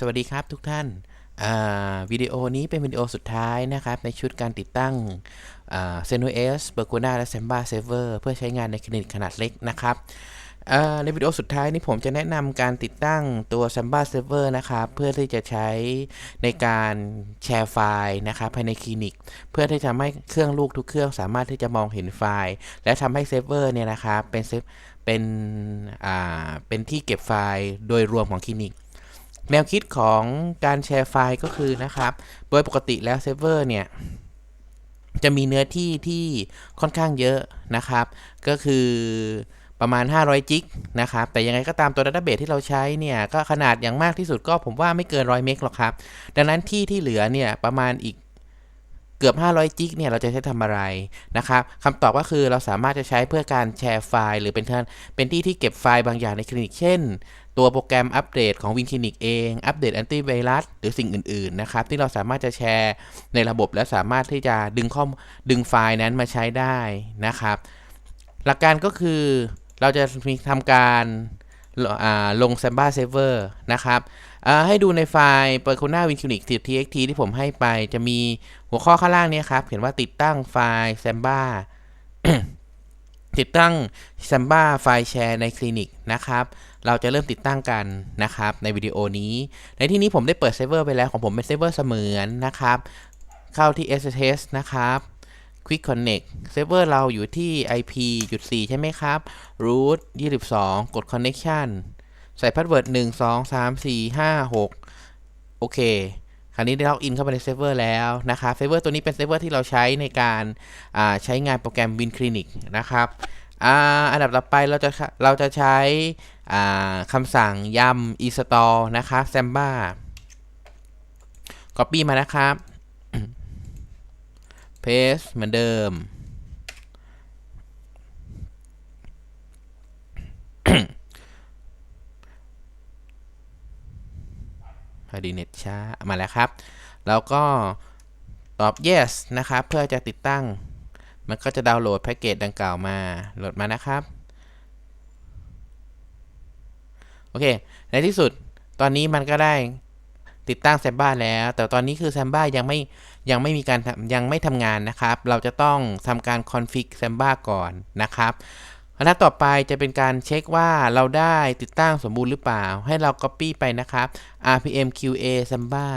สวัสดีครับทุกท่านาวิดีโอนี้เป็นวิดีโอสุดท้ายนะครับ ในชุดการติดตั้งเซนโนเอสเบอร์กูนาและ Samba Server เพื่อใช้งานในคลินิกขนาดเล็กนะครับในวิดีโอสุดท้ายนี้ผมจะแนะนำการติดตั้งตัว Samba Server นะครับ เพื่อที่จะใช้ในการแชร์ไฟล์นะครับภายในคลินิก เพื่อที่จะทำให้เครื่องลูกทุกเครื่องสามารถที่จะมองเห็นไฟล์ และทำให้เซิร์ฟเวอร์เนี่ยนะครับเป็นเซฟเป็นอ่าเป็นที่เก็บไฟล์โดยรวมของคลินิก แนวคิดของการแชร์ไฟล์ก็คือนะครับ โดยปกติแล้วเซิร์ฟเวอร์เนี่ย จะมีเนื้อที่ที่ค่อนข้างเยอะนะครับ ก็คือประมาณ 500 จิกนะครับ แต่ยังไงก็ตามตัวดัตเตอร์เบสที่เราใช้เนี่ย ก็ขนาดอย่างมากที่สุดก็ผมว่าไม่เกิน100เมกหรอกครับ ดังนั้นที่ที่เหลือเนี่ยประมาณอีกเกือบ 500 จิกเนี่ย เราจะใช้ทำอะไรนะครับคำตอบก็คือเราสามารถจะใช้เพื่อการแชร์ไฟล์ หรือเป็นเป็นที่ที่เก็บไฟล์บางอย่างในคลินิก เช่น ตัวโปรแกรมอัปเดตของวินคลินิกเอง อัปเดตแอนตี้ไวรัสหรือสิ่งอื่น ๆ นะครับ ที่เราสามารถจะแชร์ในระบบและสามารถที่จะดึงข้อมดึงไฟล์นั้นมาใช้ได้นะครับ หลักการก็คือเราจะมีทำการอ่าลง Samba Server นะครับให้ดูในไฟล์ Percona WinClinic txt ที่ผมให้ไปจะมีหัวข้อข้างล่างนี้ครับเขียนว่าติดตั้งไฟล์ Samba ติดตั้ง Samba ไฟล์แชร์ในคลินิกนะครับ เราจะเริ่มติดตั้งกันนะครับในวิดีโอนี้ ในที่นี้ผมได้เปิดเซิร์ฟเวอร์ไปแล้วของผมเป็นเซิร์ฟเวอร์เสมือนนะครับ เข้าที่ SSH นะครับ Quick Connect เซิร์ฟเวอร์เราอยู่ที่ IP จุด4ใช่ไหมครับ root 22 กด connection ใส่พาสเวิร์ด1 2 3 4 5 6 โอเค คราวนี้ได้ล็อกอินเข้าไปในเซิร์ฟเวอร์แล้วนะครับเซิร์ฟเวอร์ตัวนี้เป็นเซิร์ฟเวอร์ที่เราใช้ในการใช้งานโปรแกรม Win Clinic นะครับอันดับต่อไปเราจะเราจะใช้คำสั่งยำ install นะครับ samba copy มานะครับ paste เหมือนเดิม ดีเน็ตช้ามาแล้วครับ แล้วก็ตอบ yes นะครับ เพื่อจะติดตั้ง มันก็จะดาวน์โหลดแพ็กเกจดังกล่าวมา โหลดมานะครับ โอเค ในที่สุด ตอนนี้มันก็ได้ติดตั้งแซมบ้าแล้ว แต่ตอนนี้คือแซมบ้ายังไม่ยังไม่มีการยังไม่ทำงานนะครับ เราจะต้องทำการคอนฟิกแซมบ้าก่อนนะครับ คณะต่อไปจะเป็นการเช็คว่าเราได้ติดตั้งสมบูรณ์หรือเปล่า ให้เรา Copy ไปนะครับ rpm qa samba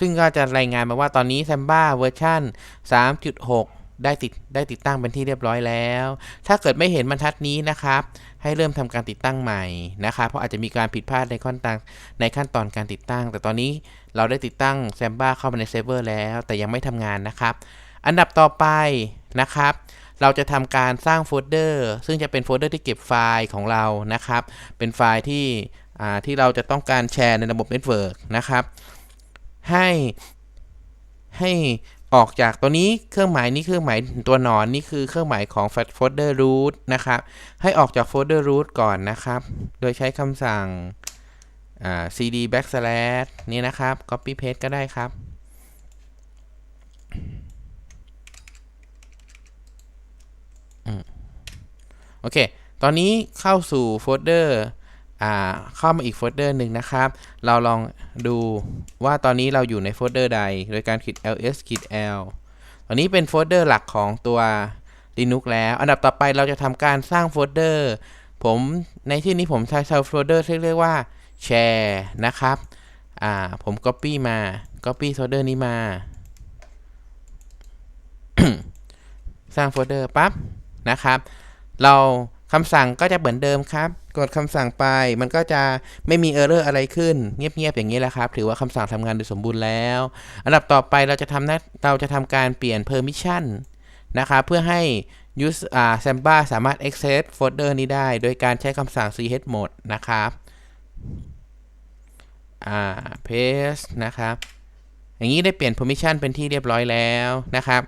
ซึ่งก็จะรายงานมาว่าตอนนี้ Samba เวอร์ชัน3.6 ได้ติดได้ติดตั้งเป็นที่เรียบร้อยแล้ว ถ้าเกิดไม่เห็นบรรทัดนี้นะครับ ให้เริ่มทำการติดตั้งใหม่นะครับ เพราะอาจจะมีการผิดพลาดในขั้นตอนในขั้นตอนการติดตั้ง แต่ตอนนี้เราได้ติดตั้ง Samba เข้ามาในเซิร์ฟเวอร์แล้ว แต่ยังไม่ทำงานนะครับ อันดับต่อไปนะครับ เราจะทำการสร้างโฟลเดอร์ ซึ่งจะเป็นโฟลเดอร์ที่เก็บไฟล์ของเรานะครับ เป็นไฟล์ที่ที่เราจะต้องการแชร์ในระบบเน็ตเวิร์กนะครับ ให้ให้ออกจากตัวนี้เครื่องหมายนี้เครื่องหมายตัวหนอนนี่คือเครื่องหมายของโฟลเดอร์ root นะครับ ให้ออกจากโฟลเดอร์ root ก่อนนะครับ โดยใช้คำสั่ง cd backslash นี่นะครับ copy paste ก็ได้ครับ โอเค ตอนนี้เข้าสู่โฟลเดอร์เข้ามาอีกโฟลเดอร์หนึ่งนะครับ เราลองดูว่าตอนนี้เราอยู่ในโฟลเดอร์ใด โดยการคลิก ls คลิก l ตอนนี้เป็นโฟลเดอร์หลักของตัว Linux แล้ว อันดับต่อไปเราจะทำการสร้างโฟลเดอร์ ผมในที่นี้ผมใช้โฟลเดอร์ที่เรียกว่า share นะครับอ่าผม copy มา copy โฟลเดอร์นี้มา สร้างโฟลเดอร์ปั๊บนะครับ เราคำสั่งก็จะเหมือนเดิมครับ กดคำสั่งไปมันก็จะไม่มีเออร์เรอร์อะไรขึ้น เงียบๆอย่างนี้แหละครับ ถือว่าคำสั่งทำงานโดยสมบูรณ์แล้ว อันดับต่อไปเราจะทำนะเราจะทำการเปลี่ยน permission นะครับเพื่อให้ use อ่า samba สามารถ access โฟลเดอร์นี้ได้ โดยการใช้คำสั่ง chmod นะครับอ่า paste นะครับ อย่างนี้ได้เปลี่ยน permission เป็นที่เรียบร้อยแล้วนะครับ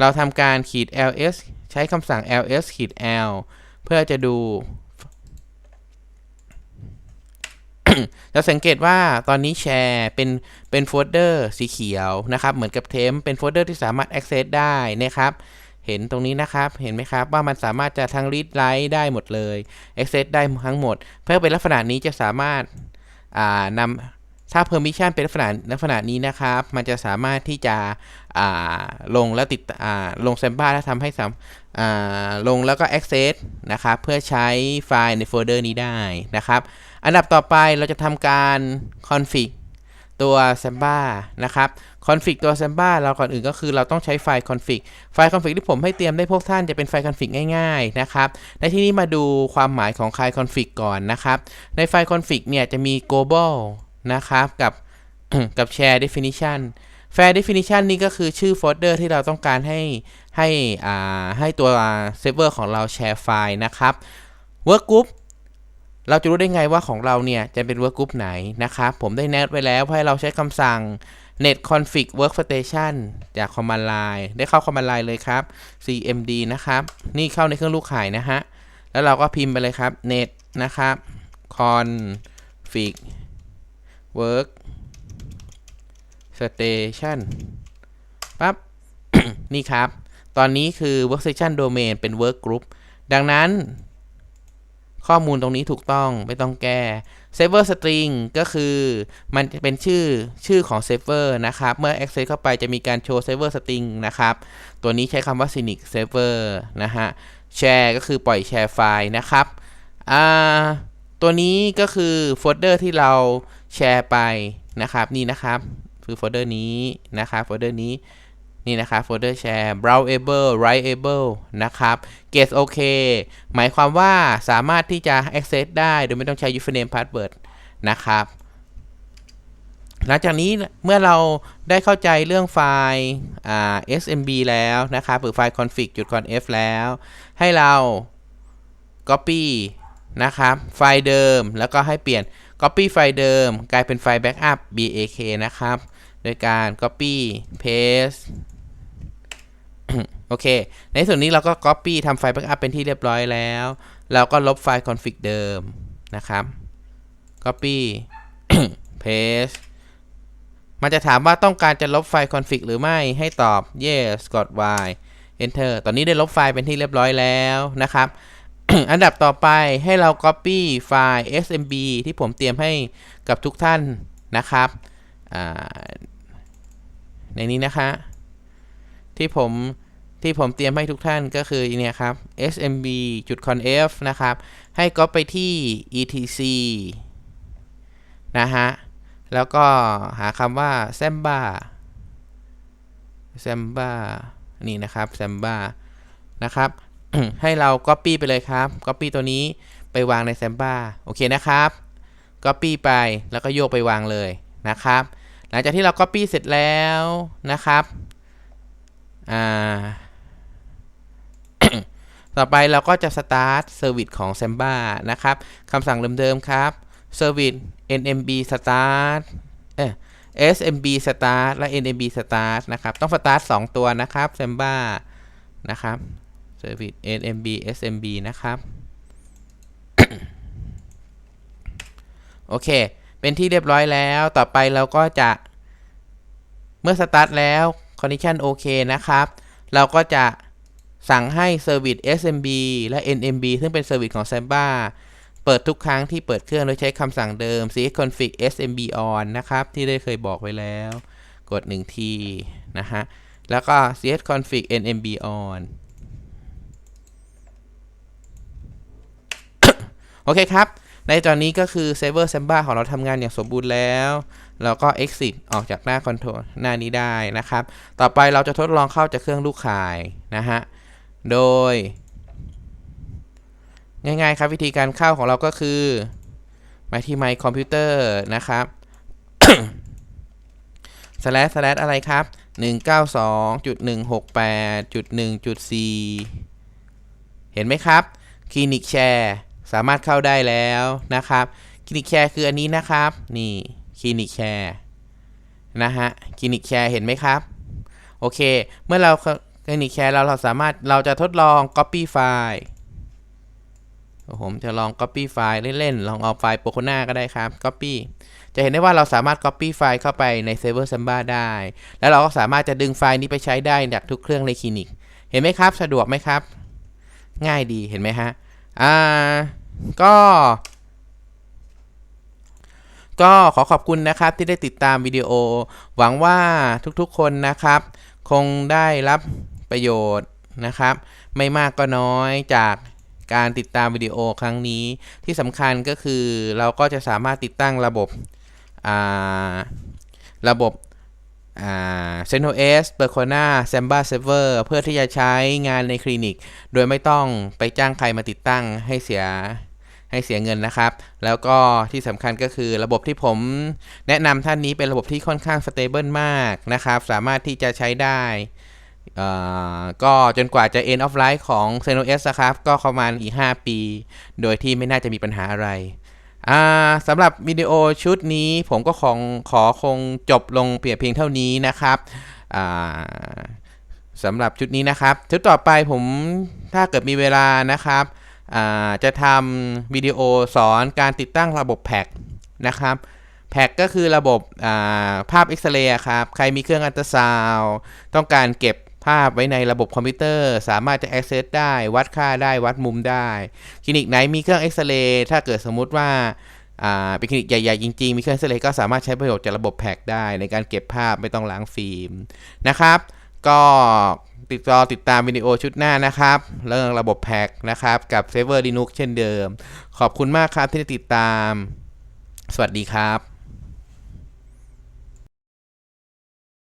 เราทำการขีด ls ใช้คำสั่ง ls ขีด l เพื่อจะดู จะสังเกตว่าตอนนี้แชร์เป็นเป็นโฟลเดอร์สีเขียวนะครับ เหมือนกับเทมเป็นโฟลเดอร์ที่สามารถ access ได้นะครับ เห็นตรงนี้นะครับ เห็นไหมครับว่ามันสามารถจะทั้ง read write ได้หมดเลย access ได้ทั้งหมด เพื่อเป็นลักษณะนี้จะสามารถานำ ถ้า permission เป็นลักษณะลักษณะนี้นะครับ มันจะสามารถที่จะลงแล้วติดลง Samba แล้วทำให้สามลงแล้วก็ access นะครับ เพื่อใช้ไฟล์ในโฟลเดอร์นี้ได้นะครับ อันดับต่อไปเราจะทำการ config ตัว Samba นะครับ config ตัว Samba เราก่อนอื่นก็คือเราต้องใช้ไฟล์ config ไฟล์ config ที่ผมให้เตรียมได้พวกท่านจะเป็นไฟล์ config ง่ายๆนะครับในที่นี้มาดูความหมายของไฟล์ config ก่อนนะครับ ในไฟล์ config เนี่ยจะมี global นะครับกับกับ share definition share definition นี่ก็คือชื่อโฟลเดอร์ที่เราต้องการให้ให้อ่าให้ตัวเซิร์ฟเวอร์ของเราแชร์ไฟล์นะครับ work group เราจะรู้ได้ไงว่าของเราเนี่ยจะเป็น work group ไหนนะครับ ผมได้แนทไว้แล้วให้เราใช้คำสั่ง net config workstation จาก command line ได้เข้า command line เลยครับ cmd นะครับ นี่เข้าในเครื่องลูกข่ายนะฮะ แล้วเราก็พิมพ์ไปเลยครับ net นะครับ config work station ปั๊บ นี่ครับ ตอนนี้คือ workstation domain เป็น work group ดังนั้น ข้อมูลตรงนี้ถูกต้องไม่ต้องแก้ server string ก็คือมันจะเป็นชื่อชื่อของ server นะครับ เมื่อ access เข้าไปจะมีการโชว์ server string นะครับ ตัวนี้ใช้คำว่า Synic server นะฮะ share ก็คือปล่อยแชร์ไฟล์นะครับ อ่า ตัวนี้ก็คือโฟลเดอร์ที่เราแชร์ไปนะครับนี่นะครับคือโฟลเดอร์นี้นะครับโฟลเดอร์นี้นี่นะครับโฟลเดอร์แชร์ browsable writeable นะครับ get OK หมายความว่าสามารถที่จะ access ได้โดยไม่ต้องใช้ username password นะครับ หลังจากนี้เมื่อเราได้เข้าใจเรื่องไฟล์ smb แล้วนะครับหรือไฟล์ config.conf แล้ว ให้เรา copy นะครับ ไฟล์เดิมแล้วก็ให้เปลี่ยน copy ไฟล์เดิม กลายเป็นไฟล์ backup bak นะครับ โดยการ copy paste โอเค ในส่วนนี้เราก็ copy ทำไฟล์ backup เป็นที่เรียบร้อยแล้ว เราก็ลบไฟล์ config เดิมนะครับ copy paste มันจะถามว่าต้องการจะลบไฟล์ config หรือไม่ให้ตอบ yes กด y enter ตอนนี้ได้ลบไฟล์เป็นที่เรียบร้อยแล้วนะครับ อันดับต่อไปให้เรา copy ไฟล์ smb ที่ผมเตรียมให้กับทุกท่านนะครับ ในนี้นะคะที่ผมที่ผมเตรียมให้ทุกท่านก็คือเนี่ยครับ smb.conf นะครับ ให้ก็ไปที่ etc นะฮะ แล้วก็หาคำว่า samba samba นี่นะครับ samba นะครับ ให้เรา copy ไปเลยครับ copy ตัวนี้ไปวางใน samba โอเคนะครับ copy ไปแล้วก็โยกไปวางเลยนะครับ หลังจากที่เรา copy เสร็จแล้วนะครับอ่าต่อไปเราก็จะ start service ของ Samba นะครับคำสั่งเดิมๆครับ service nmb start เอ smb start และ nmb start นะครับ ต้อง start 2 ตัวนะครับ Samba นะครับ service nmb smb นะครับ โอเค เป็นที่เรียบร้อยแล้ว ต่อไปเราก็จะ เมื่อ start แล้ว condition โอเคนะครับ เราก็จะสั่งให้ service smb และ nmb ซึ่งเป็น service ของ samba เปิดทุกครั้งที่เปิดเครื่องโดยใช้คำสั่งเดิม chconfig smb on นะครับ ที่ได้เคยบอกไว้แล้ว กด 1 ที นะฮะ แล้วก็ chconfig nmb on โอเคครับ ในตอนนี้ก็คือ Server Samba ของเราทำงานอย่างสมบูรณ์แล้วเราก็ exit ออกจากหน้าคอนโทรลหน้านี้ได้นะครับ ต่อไปเราจะทดลองเข้าจากเครื่องลูกข่ายนะฮะ โดย ง่ายๆครับวิธีการเข้าของเราก็คือมาที่ My Computer นะครับ slash slash อะไรครับ 192.168.1.4 เห็นไหมครับ Clinic Share สามารถเข้าได้แล้วนะครับคลินิกแชร์คืออันนี้นะครับ นี่คลินิกแชร์นะฮะคลินิกแชร์เห็นไหมครับ โอเค เมื่อเราคลินิกแชร์เราเราสามารถเราจะทดลอง Copy ไฟล์ผมจะลอง Copy ไฟล์เล่นๆ ลองเอาไฟล์โปโคนาก็ได้ครับ Copy จะเห็นได้ว่าเราสามารถ Copy ไฟล์เข้าไปใน Server Samba ได้ แล้วเราก็สามารถจะดึงไฟล์นี้ไปใช้ได้จากทุกเครื่องในคลินิก เห็นไหมครับ สะดวกไหมครับ ง่ายดีเห็นไหมฮะ อ่าก็ก็ขอขอบคุณนะครับที่ได้ติดตามวิดีโอ หวังว่าทุกๆคนนะครับ คงได้รับประโยชน์นะครับ ไม่มากก็น้อยจากการติดตามวิดีโอครั้งนี้ ที่สำคัญก็คือเราก็จะสามารถติดตั้งระบบระบบ อ่า CentOS Percona Samba Server เพื่อที่จะใช้งานในคลินิก โดยไม่ต้องไปจ้างใครมาติดตั้งให้เสียให้เสียเงินนะครับ แล้วก็ที่สำคัญก็คือระบบที่ผมแนะนำท่านนี้เป็นระบบที่ค่อนข้างสเตเบิลมากนะครับ สามารถที่จะใช้ได้ ก็จนกว่าจะ end of life ของ CentOS นะครับ ก็ประมาณอีก 5 ปี โดยที่ไม่น่าจะมีปัญหาอะไร สำหรับวิดีโอชุดนี้ผมก็ของขอคงจบลงเพียงเพียงเท่านี้นะครับสำหรับชุดนี้นะครับชุดต่อไปผมถ้าเกิดมีเวลานะครับจะทำวิดีโอสอนการติดตั้งระบบแพ็กนะครับแพ็กก็คือระบบาภาพเอ็กซเรย์ครับ ใครมีเครื่องอัลตราซาวด์ต้องการเก็บ ภาพไว้ในระบบคอมพิวเตอร์ สามารถจะ access ได้วัดค่าได้วัดมุมได้คลินิกไหนมีเครื่องเอ็กซเรย์ถ้าเกิดสมมุติว่าเป็นคลินิกใหญ่ๆ จริงๆ มีเครื่องเอ็กซเรย์ก็สามารถใช้ประโยชน์จากระบบแพ็กได้ ในการเก็บภาพไม่ต้องล้างฟิล์มนะครับ ก็ติดต่อติดตามวิดีโอชุดหน้านะครับ เรื่องระบบแพ็กนะครับ กับเซ r เวอร์ Linux เช่นเดิม ขอบคุณมากครับที่ได้ติดตาม สวัสดีครับ